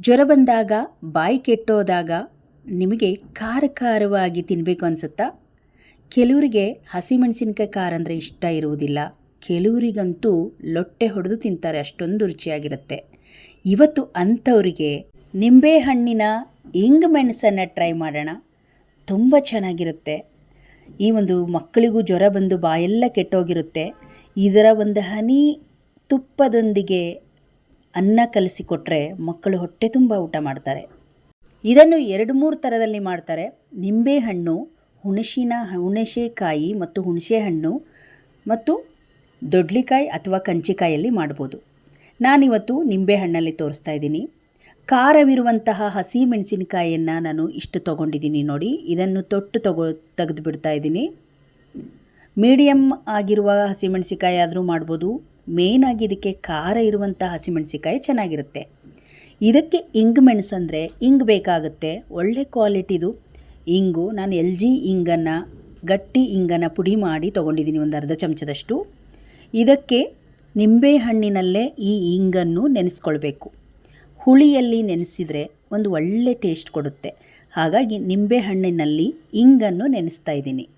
ಜ್ವರ ಬಂದಾಗ, ಬಾಯಿ ಕೆಟ್ಟೋದಾಗ ನಿಮಗೆ ಖಾರ ಖಾರವಾಗಿ ತಿನ್ನಬೇಕು ಅನಿಸುತ್ತಾ? ಕೆಲವರಿಗೆ ಹಸಿಮೆಣಸಿನ್ಕಾಯಿ ಖಾರ ಅಂದರೆ ಇಷ್ಟ ಇರುವುದಿಲ್ಲ. ಕೆಲವರಿಗಂತೂ ಲೊಟ್ಟೆ ಹೊಡೆದು ತಿಂತಾರೆ, ಅಷ್ಟೊಂದು ರುಚಿಯಾಗಿರುತ್ತೆ. ಇವತ್ತು ಅಂಥವರಿಗೆ ನಿಂಬೆಹಣ್ಣಿನ ಇಂಗ್ ಮೆಣಸನ್ನು ಟ್ರೈ ಮಾಡೋಣ. ತುಂಬ ಚೆನ್ನಾಗಿರುತ್ತೆ. ಈ ಒಂದು ಮಕ್ಕಳಿಗೂ ಜ್ವರ ಬಂದು ಬಾಯೆಲ್ಲ ಕೆಟ್ಟೋಗಿರುತ್ತೆ. ಇದರ ಒಂದು ಹನಿ ತುಪ್ಪದೊಂದಿಗೆ ಅನ್ನ ಕಲಿಸಿಕೊಟ್ರೆ ಮಕ್ಕಳು ಹೊಟ್ಟೆ ತುಂಬ ಊಟ ಮಾಡ್ತಾರೆ. ಇದನ್ನು ಎರಡು ಮೂರು ಥರದಲ್ಲಿ ಮಾಡ್ತಾರೆ. ನಿಂಬೆಹಣ್ಣು, ಹುಣಸಿನ, ಹುಣಸೆಕಾಯಿ ಮತ್ತು ಹುಣಸೆಹಣ್ಣು ಮತ್ತು ದೊಡ್ಲಿಕಾಯಿ ಅಥವಾ ಕಂಚಿಕಾಯಲ್ಲಿ ಮಾಡ್ಬೋದು. ನಾನಿವತ್ತು ನಿಂಬೆಹಣ್ಣಲ್ಲಿ ತೋರಿಸ್ತಾ ಇದ್ದೀನಿ. ಖಾರವಿರುವಂತಹ ಹಸಿ ಮೆಣಸಿನಕಾಯಿಯನ್ನು ನಾನು ಇಷ್ಟು ತೊಗೊಂಡಿದ್ದೀನಿ ನೋಡಿ. ಇದನ್ನು ತೊಟ್ಟು ತಗೋ ತೆಗೆದು ಬಿಡ್ತಾ ಇದ್ದೀನಿ. ಮೀಡಿಯಮ್ ಆಗಿರುವ ಹಸಿಮೆಣಸಿಕಾಯಿ ಆದರೂ ಮಾಡ್ಬೋದು. ಮೇಯ್ನಾಗಿ ಇದಕ್ಕೆ ಖಾರ ಇರುವಂಥ ಹಸಿಮೆಣಸಿಕಾಯಿ ಚೆನ್ನಾಗಿರುತ್ತೆ. ಇದಕ್ಕೆ ಇಂಗು ಮೆಣಸಂದರೆ ಇಂಗ್ ಬೇಕಾಗುತ್ತೆ. ಒಳ್ಳೆ ಕ್ವಾಲಿಟಿದು ಇಂಗು. ನಾನು ಎಲ್ ಜಿ ಇಂಗನ್ನು, ಗಟ್ಟಿ ಇಂಗನ್ನು ಪುಡಿ ಮಾಡಿ ತೊಗೊಂಡಿದ್ದೀನಿ ಒಂದು ಅರ್ಧ ಚಮಚದಷ್ಟು. ಇದಕ್ಕೆ ನಿಂಬೆಹಣ್ಣಿನಲ್ಲೇ ಈ ಇಂಗನ್ನು ನೆನೆಸ್ಕೊಳ್ಬೇಕು. ಹುಳಿಯಲ್ಲಿ ನೆನೆಸಿದರೆ ಒಂದು ಒಳ್ಳೆ ಟೇಸ್ಟ್ ಕೊಡುತ್ತೆ. ಹಾಗಾಗಿ ನಿಂಬೆಹಣ್ಣಿನಲ್ಲಿ ಇಂಗನ್ನು ನೆನೆಸ್ತಾ ಇದ್ದೀನಿ.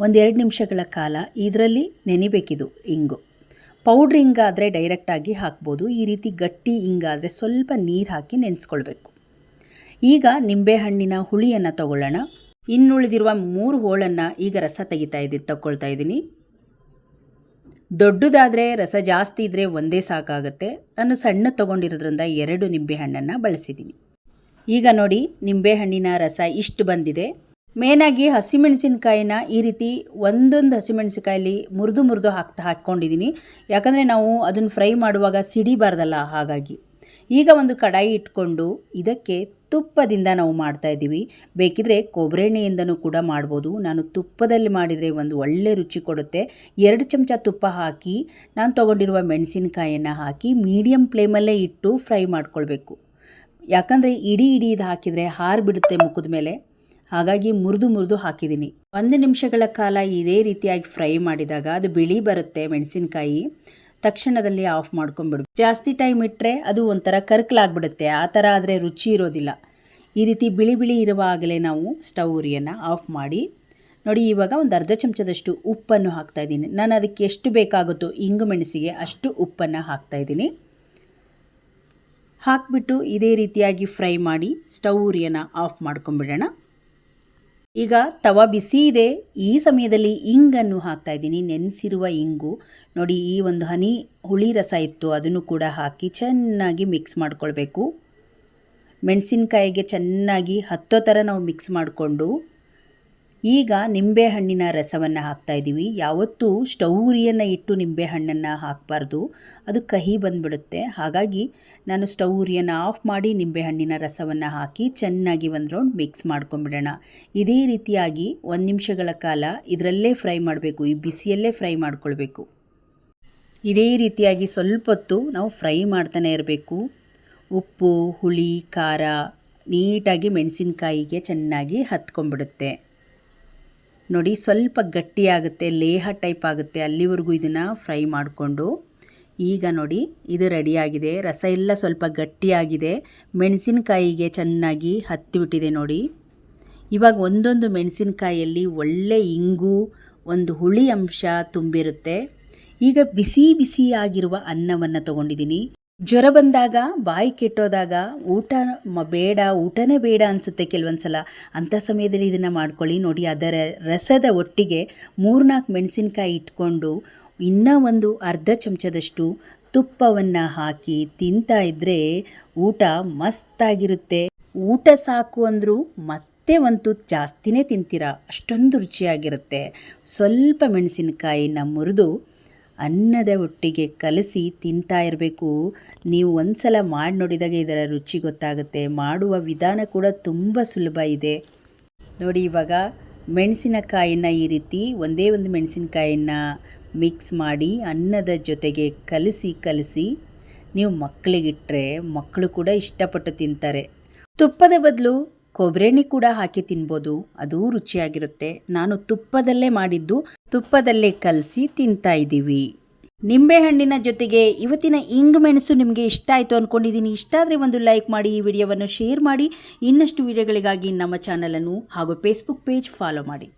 ಒಂದೆರಡು ನಿಮಿಷಗಳ ಕಾಲ ಇದರಲ್ಲಿ ನೆನಿಬೇಕಿದು ಇಂಗು. ಪೌಡ್ರ್ ಹಿಂಗಾದರೆ ಡೈರೆಕ್ಟಾಗಿ ಹಾಕ್ಬೋದು. ಈ ರೀತಿ ಗಟ್ಟಿ ಹಿಂಗಾದರೆ ಸ್ವಲ್ಪ ನೀರು ಹಾಕಿ ನೆನೆಸ್ಕೊಳ್ಬೇಕು. ಈಗ ನಿಂಬೆಹಣ್ಣಿನ ಹುಳಿಯನ್ನು ತಗೊಳ್ಳೋಣ. ಇನ್ನುಳಿದಿರುವ ಮೂರು ಹೋಳನ್ನು ಈಗ ರಸ ತೆಗಿತಾ ಇದ್ದೀನಿ ತಗೊಳ್ತಾ ಇದ್ದೀನಿ. ದೊಡ್ಡದಾದರೆ ರಸ ಜಾಸ್ತಿ ಇದ್ದರೆ ಒಂದೇ ಸಾಕಾಗುತ್ತೆ. ನಾನು ಸಣ್ಣ ತೊಗೊಂಡಿರೋದ್ರಿಂದ ಎರಡು ನಿಂಬೆಹಣ್ಣನ್ನು ಬಳಸಿದ್ದೀನಿ ಈಗ ನೋಡಿ ನಿಂಬೆಹಣ್ಣಿನ ರಸ ಇಷ್ಟು ಬಂದಿದೆ. ಮೇನಾಗಿ ಹಸಿಮೆಣಸಿನಕಾಯಿನ ಈ ರೀತಿ ಒಂದೊಂದು ಹಸಿಮೆಣಸಿನಕಾಯಲ್ಲಿ ಮುರಿದು ಮುರಿದು ಹಾಕ್ತಾ ಹಾಕ್ಕೊಂಡಿದ್ದೀನಿ. ಯಾಕಂದರೆ ನಾವು ಅದನ್ನು ಫ್ರೈ ಮಾಡುವಾಗ ಸಿಡಿಬಾರ್ದಲ್ಲ ಹಾಗಾಗಿ. ಈಗ ಒಂದು ಕಡಾಯಿ ಇಟ್ಕೊಂಡು ಇದಕ್ಕೆ ತುಪ್ಪದಿಂದ ನಾವು ಮಾಡ್ತಾ ಇದ್ದೀವಿ. ಬೇಕಿದ್ರೆ ಕೊಬ್ಬರಿ ಎಣ್ಣೆಯಿಂದನೂ ಕೂಡ ಮಾಡ್ಬೋದು. ನಾನು ತುಪ್ಪದಲ್ಲಿ ಮಾಡಿದರೆ ಒಂದು ಒಳ್ಳೆ ರುಚಿ ಕೊಡುತ್ತೆ. ಎರಡು ಚಮಚ ತುಪ್ಪ ಹಾಕಿ, ನಾನು ತೊಗೊಂಡಿರುವ ಮೆಣಸಿನಕಾಯಿಯನ್ನು ಹಾಕಿ ಮೀಡಿಯಮ್ ಫ್ಲೇಮಲ್ಲೇ ಇಟ್ಟು ಫ್ರೈ ಮಾಡ್ಕೊಳ್ಬೇಕು. ಯಾಕಂದರೆ ಇಡೀ ಇಡೀ ಇದು ಹಾಕಿದರೆ ಹಾರು ಬಿಡುತ್ತೆ ಮುಖದ ಮೇಲೆ ಹಾಗಾಗಿ ಮುರಿದು ಮುರಿದು ಹಾಕಿದ್ದೀನಿ. ಒಂದು ನಿಮಿಷಗಳ ಕಾಲ ಇದೇ ರೀತಿಯಾಗಿ ಫ್ರೈ ಮಾಡಿದಾಗ ಅದು ಬಿಳಿ ಬರುತ್ತೆ ಮೆಣಸಿನಕಾಯಿ. ತಕ್ಷಣದಲ್ಲಿ ಆಫ್ ಮಾಡ್ಕೊಂಡ್ಬಿಡು ಜಾಸ್ತಿ ಟೈಮ್ ಇಟ್ಟರೆ ಅದು ಒಂಥರ ಕರ್ಕಲಾಗ್ಬಿಡುತ್ತೆ. ಆ ಥರ ಆದರೆ ರುಚಿ ಇರೋದಿಲ್ಲ. ಈ ರೀತಿ ಬಿಳಿ ಬಿಳಿ ಇರುವಾಗಲೇ ನಾವು ಸ್ಟವ್ ಉರಿಯನ್ನು ಆಫ್ ಮಾಡಿ ನೋಡಿ ಇವಾಗ ಒಂದು ಅರ್ಧ ಚಮಚದಷ್ಟು ಉಪ್ಪನ್ನು ಹಾಕ್ತಾ ಇದ್ದೀನಿ. ನಾನು ಅದಕ್ಕೆ ಎಷ್ಟು ಬೇಕಾಗುತ್ತೋ ಇಂಗು ಮೆಣಸಿಗೆ ಅಷ್ಟು ಉಪ್ಪನ್ನು ಹಾಕ್ತಾ ಇದ್ದೀನಿ. ಹಾಕಿಬಿಟ್ಟು ಇದೇ ರೀತಿಯಾಗಿ ಫ್ರೈ ಮಾಡಿ ಸ್ಟವ್ ಉರಿಯನ್ನು ಆಫ್ ಮಾಡ್ಕೊಂಬಿಡೋಣ ಈಗ ತವ ಬಿಸಿ ಇದೆ. ಈ ಸಮಯದಲ್ಲಿ ಇಂಗನ್ನು ಹಾಕ್ತಾ ಇದ್ದೀನಿ. ನೆನೆಸಿರುವ ಇಂಗು. ನೋಡಿ, ಈ ಒಂದು ಹನಿ ಹುಳಿ ರಸ ಇತ್ತು. ಅದನ್ನು ಕೂಡ ಹಾಕಿ ಚೆನ್ನಾಗಿ ಮಿಕ್ಸ್ ಮಾಡ್ಕೊಳ್ಬೇಕು. ಮೆಣಸಿನ್ಕಾಯಿಗೆ ಚೆನ್ನಾಗಿ ಹತ್ತೋ ಥರ ನಾವು ಮಿಕ್ಸ್ ಮಾಡಿಕೊಂಡು ಈಗ ನಿಂಬೆಹಣ್ಣಿನ ರಸವನ್ನು ಹಾಕ್ತಾ ಇದ್ದೀವಿ ಯಾವತ್ತೂ ಸ್ಟವ್ ಉರಿಯನ್ನು ಇಟ್ಟು ನಿಂಬೆಹಣ್ಣನ್ನು ಹಾಕಬಾರ್ದು. ಅದು ಕಹಿ ಬಂದ್ಬಿಡುತ್ತೆ. ಹಾಗಾಗಿ ನಾನು ಸ್ಟವ್ ಆಫ್ ಮಾಡಿ ನಿಂಬೆಹಣ್ಣಿನ ರಸವನ್ನು ಹಾಕಿ ಚೆನ್ನಾಗಿ ಒಂದು ರೌಂಡ್ ಮಿಕ್ಸ್ ಮಾಡ್ಕೊಂಬಿಡೋಣ ಇದೇ ರೀತಿಯಾಗಿ ಒಂದು ನಿಮಿಷಗಳ ಕಾಲ ಇದರಲ್ಲೇ ಫ್ರೈ ಮಾಡಬೇಕು. ಈ ಬಿಸಿಯಲ್ಲೇ ಫ್ರೈ ಮಾಡ್ಕೊಳ್ಬೇಕು. ಇದೇ ರೀತಿಯಾಗಿ ಸ್ವಲ್ಪ ಹೊತ್ತು ನಾವು ಫ್ರೈ ಮಾಡ್ತಾನೆ ಇರಬೇಕು. ಉಪ್ಪು, ಹುಳಿ, ಖಾರ ನೀಟಾಗಿ ಮೆಣಸಿನಕಾಯಿಗೆ ಚೆನ್ನಾಗಿ ಹತ್ಕೊಂಡ್ಬಿಡುತ್ತೆ. ನೋಡಿ ಸ್ವಲ್ಪ ಗಟ್ಟಿಯಾಗುತ್ತೆ, ಲೇಹ ಟೈಪ್ ಆಗುತ್ತೆ. ಅಲ್ಲಿವರೆಗೂ ಇದನ್ನು ಫ್ರೈ ಮಾಡಿಕೊಂಡು, ಈಗ ನೋಡಿ ಇದು ರೆಡಿಯಾಗಿದೆ. ರಸ ಎಲ್ಲ ಸ್ವಲ್ಪ ಗಟ್ಟಿಯಾಗಿದೆ. ಮೆಣಸಿನಕಾಯಿಗೆ ಚೆನ್ನಾಗಿ ಹತ್ತಿಬಿಟ್ಟಿದೆ ನೋಡಿ. ಇವಾಗ ಒಂದೊಂದು ಮೆಣಸಿನಕಾಯಲ್ಲಿ ಒಳ್ಳೆ ಇಂಗು, ಒಂದು ಹುಳಿ ಅಂಶ ತುಂಬಿರುತ್ತೆ. ಈಗ ಬಿಸಿ ಬಿಸಿಯಾಗಿರುವ ಅನ್ನವನ್ನು ತೊಗೊಂಡಿದ್ದೀನಿ. ಜ್ವರ ಬಂದಾಗ, ಬಾಯಿ ಕೆಟ್ಟೋದಾಗ, ಊಟ ಬೇಡ, ಊಟನೇ ಬೇಡ ಅನಿಸುತ್ತೆ ಕೆಲವೊಂದು ಸಲ ಅಂಥ ಸಮಯದಲ್ಲಿ ಇದನ್ನು ಮಾಡ್ಕೊಳ್ಳಿ ನೋಡಿ. ಅದರ ರಸದ ಒಟ್ಟಿಗೆ ಮೂರ್ನಾಲ್ಕು ಮೆಣಸಿನ್ಕಾಯಿ ಇಟ್ಕೊಂಡು ಇನ್ನೂ ಒಂದು ಅರ್ಧ ಚಮಚದಷ್ಟು ತುಪ್ಪವನ್ನು ಹಾಕಿ ತಿಂತಾ ಇದ್ದರೆ ಊಟ ಮಸ್ತಾಗಿರುತ್ತೆ. ಊಟ ಸಾಕು ಅಂದರೂ ಮತ್ತೆ ಒಂದು ಜಾಸ್ತಿನೇ ತಿಂತೀರಾ? ಅಷ್ಟೊಂದು ರುಚಿಯಾಗಿರುತ್ತೆ. ಸ್ವಲ್ಪ ಮೆಣಸಿನಕಾಯಿನ ಮುರಿದು ಅನ್ನದ ಒಟ್ಟಿಗೆ ಕಲಸಿ ತಿಂತಾ ಇರಬೇಕು. ನೀವು ಒಂದು ಸಲ ಮಾಡಿ ನೋಡಿದಾಗ ಇದರ ರುಚಿ ಗೊತ್ತಾಗುತ್ತೆ. ಮಾಡುವ ವಿಧಾನ ಕೂಡ ತುಂಬ ಸುಲಭ ಇದೆ. ನೋಡಿ, ಇವಾಗ ಮೆಣಸಿನಕಾಯಿನ ಈ ರೀತಿ ಒಂದೇ ಒಂದು ಮೆಣಸಿನಕಾಯಿನ ಮಿಕ್ಸ್ ಮಾಡಿ ಅನ್ನದ ಜೊತೆಗೆ ಕಲಸಿ ಕಲಸಿ ನೀವು ಮಕ್ಕಳಿಗಿಟ್ಟರೆ ಮಕ್ಕಳು ಕೂಡ ಇಷ್ಟಪಟ್ಟು ತಿಂತಾರೆ. ತುಪ್ಪದ ಬದಲು ಕೊಬ್ಬರೆಣ್ಣೆ ಕೂಡ ಹಾಕಿ ತಿನ್ಬೋದು. ಅದು ರುಚಿಯಾಗಿರುತ್ತೆ. ನಾನು ತುಪ್ಪದಲ್ಲೇ ಮಾಡಿದ್ದು. ತುಪ್ಪದಲ್ಲೇ ಕಲಸಿ ತಿಂತಾ ಇದ್ದೀವಿ. ನಿಂಬೆಹಣ್ಣಿನ ಜೊತೆಗೆ ಇವತ್ತಿನ ಇಂಗ್ ಮೆಣಸು ನಿಮಗೆ ಇಷ್ಟ ಆಯಿತು ಅಂದ್ಕೊಂಡಿದ್ದೀನಿ ಇಷ್ಟ ಆದರೆ ಒಂದು ಲೈಕ್ ಮಾಡಿ, ಈ ವಿಡಿಯೋವನ್ನು ಶೇರ್ ಮಾಡಿ. ಇನ್ನಷ್ಟು ವಿಡಿಯೋಗಳಿಗಾಗಿ ನಮ್ಮ ಚಾನಲನ್ನು ಹಾಗೂ ಫೇಸ್ಬುಕ್ ಪೇಜ್ ಫಾಲೋ ಮಾಡಿ.